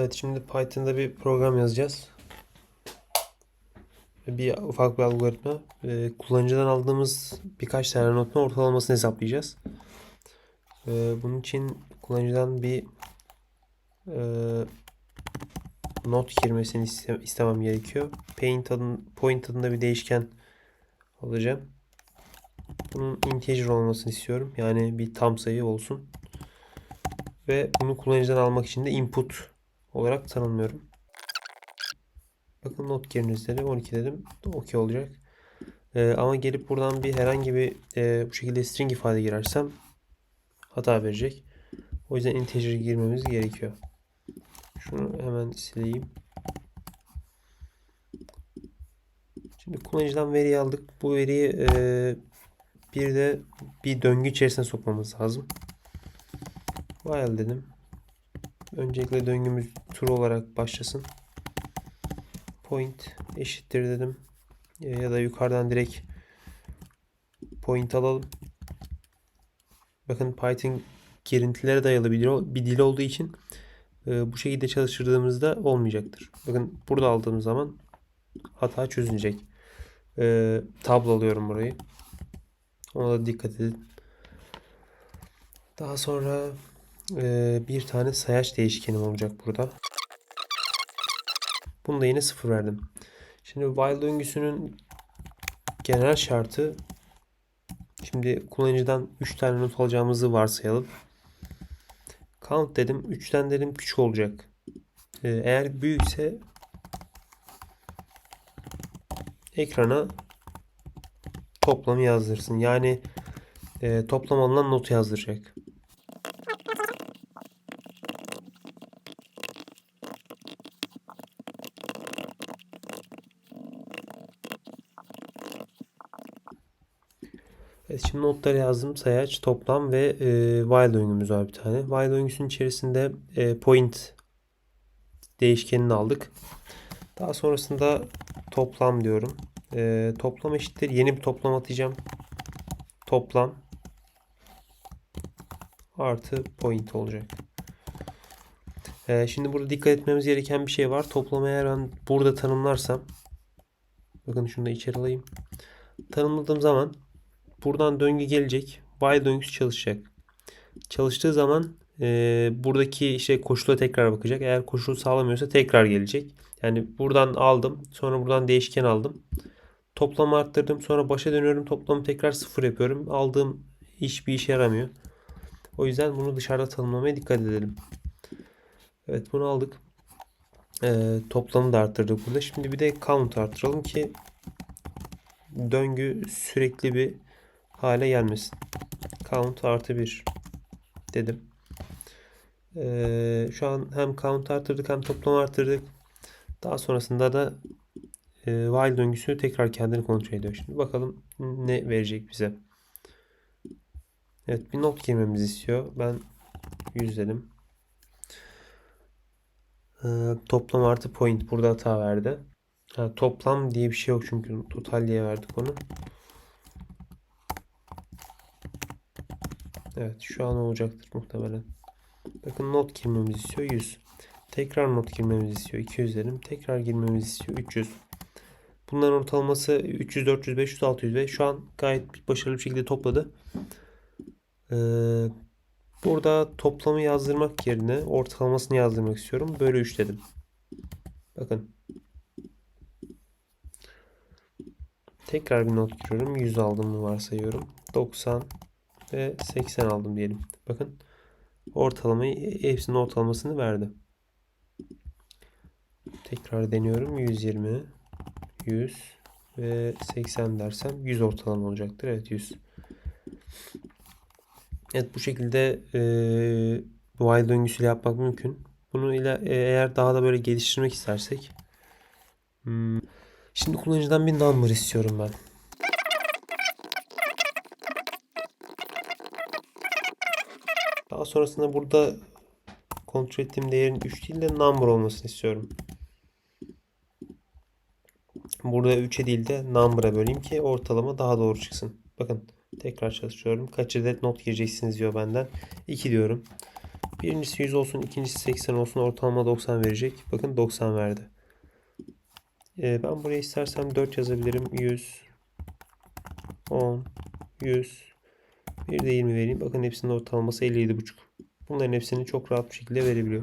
Evet şimdi Python'da bir program yazacağız. Bir ufak bir algoritma. Ee, kullanıcıdan aldığımız birkaç tane notun ortalamasını hesaplayacağız. Ee, bunun için kullanıcıdan bir e, not girmesini iste- istemem gerekiyor. Paint adın, point adında bir değişken alacağım. Bunun integer olmasını istiyorum. Yani bir tam sayı olsun. Ve bunu kullanıcıdan almak için de input olarak tanımlıyorum. Bakın not giriniz dedim. 12 dedim. Okey olacak. Ee, ama gelip buradan bir herhangi bir e, bu şekilde string ifade girersem hata verecek. O yüzden integer girmemiz gerekiyor. Şunu hemen sileyim. Şimdi kullanıcıdan veriyi aldık. Bu veriyi e, bir de bir döngü içerisine sokmamız lazım. While dedim. Öncelikle döngümüz true olarak başlasın. Point eşittir dedim. Ya da yukarıdan direkt point alalım. Bakın Python girintilere dayalı bir dil, bir dil olduğu için e, bu şekilde çalıştırdığımızda olmayacaktır. Bakın burada aldığım zaman hata çözülecek. E, tablo alıyorum burayı. Ona da dikkat edin. Daha sonra e, bir tane sayaç değişkenim olacak burada. Bunu da yine sıfır verdim. Şimdi while döngüsünün genel şartı şimdi kullanıcıdan 3 tane not alacağımızı varsayalım. Count dedim. 3'ten dedim küçük olacak. Ee, eğer büyükse ekrana toplamı yazdırsın. Yani e, toplam alınan notu yazdıracak. Evet, şimdi notları yazdım. Sayaç, toplam ve e, while döngümüz var bir tane. While döngüsünün içerisinde e, point değişkenini aldık. Daha sonrasında toplam diyorum. E, toplam eşittir. Yeni bir toplam atacağım. Toplam artı point olacak. E, şimdi burada dikkat etmemiz gereken bir şey var. Toplamı eğer ben burada tanımlarsam bakın şunu da içeri alayım. Tanımladığım zaman buradan döngü gelecek. While döngüsü çalışacak. Çalıştığı zaman e, buradaki işte koşula tekrar bakacak. Eğer koşul sağlamıyorsa tekrar gelecek. Yani buradan aldım. Sonra buradan değişken aldım. Toplamı arttırdım. Sonra başa dönüyorum. Toplamı tekrar sıfır yapıyorum. Aldığım iş bir işe yaramıyor. O yüzden bunu dışarıda tanımlamaya dikkat edelim. Evet bunu aldık. E, toplamı da arttırdık burada. Şimdi bir de count arttıralım ki döngü sürekli bir hale gelmesin. Count artı 1 dedim. Ee, şu an hem count arttırdık hem toplam arttırdık. Daha sonrasında da e, while döngüsü tekrar kendini kontrol ediyor. Şimdi bakalım ne verecek bize. Evet bir not girmemizi istiyor. Ben 100 dedim. Ee, toplam artı point burada hata verdi. Ha, toplam diye bir şey yok çünkü total diye verdik onu. Evet şu an olacaktır muhtemelen. Bakın not girmemizi istiyor 100. Tekrar not girmemizi istiyor 200 dedim. Tekrar girmemizi istiyor 300. Bunların ortalaması 300, 400, 500, 600 ve şu an gayet başarılı bir şekilde topladı. Ee, burada toplamı yazdırmak yerine ortalamasını yazdırmak istiyorum. Böyle 3 dedim. Bakın. Tekrar bir not giriyorum. 100 aldığımı varsayıyorum. 90 ve 80 aldım diyelim. Bakın ortalamayı hepsinin ortalamasını verdi. Tekrar deniyorum. 120 100 ve 80 dersem 100 ortalama olacaktır. Evet 100. Evet bu şekilde e, while döngüsüyle yapmak mümkün. Bunu ile eğer daha da böyle geliştirmek istersek hmm, şimdi kullanıcıdan bir number istiyorum ben. Daha sonrasında burada kontrol ettiğim değerin 3 değil de number olmasını istiyorum. Burada 3'e değil de number'a böleyim ki ortalama daha doğru çıksın. Bakın tekrar çalışıyorum. Kaç adet not gireceksiniz diyor benden. 2 diyorum. Birincisi 100 olsun, ikincisi 80 olsun. Ortalama 90 verecek. Bakın 90 verdi. Ee, ben buraya istersem 4 yazabilirim. 100, 10, 100, bir de 20 vereyim. Bakın hepsinin ortalaması 57,5. Bunların hepsini çok rahat bir şekilde verebiliyor.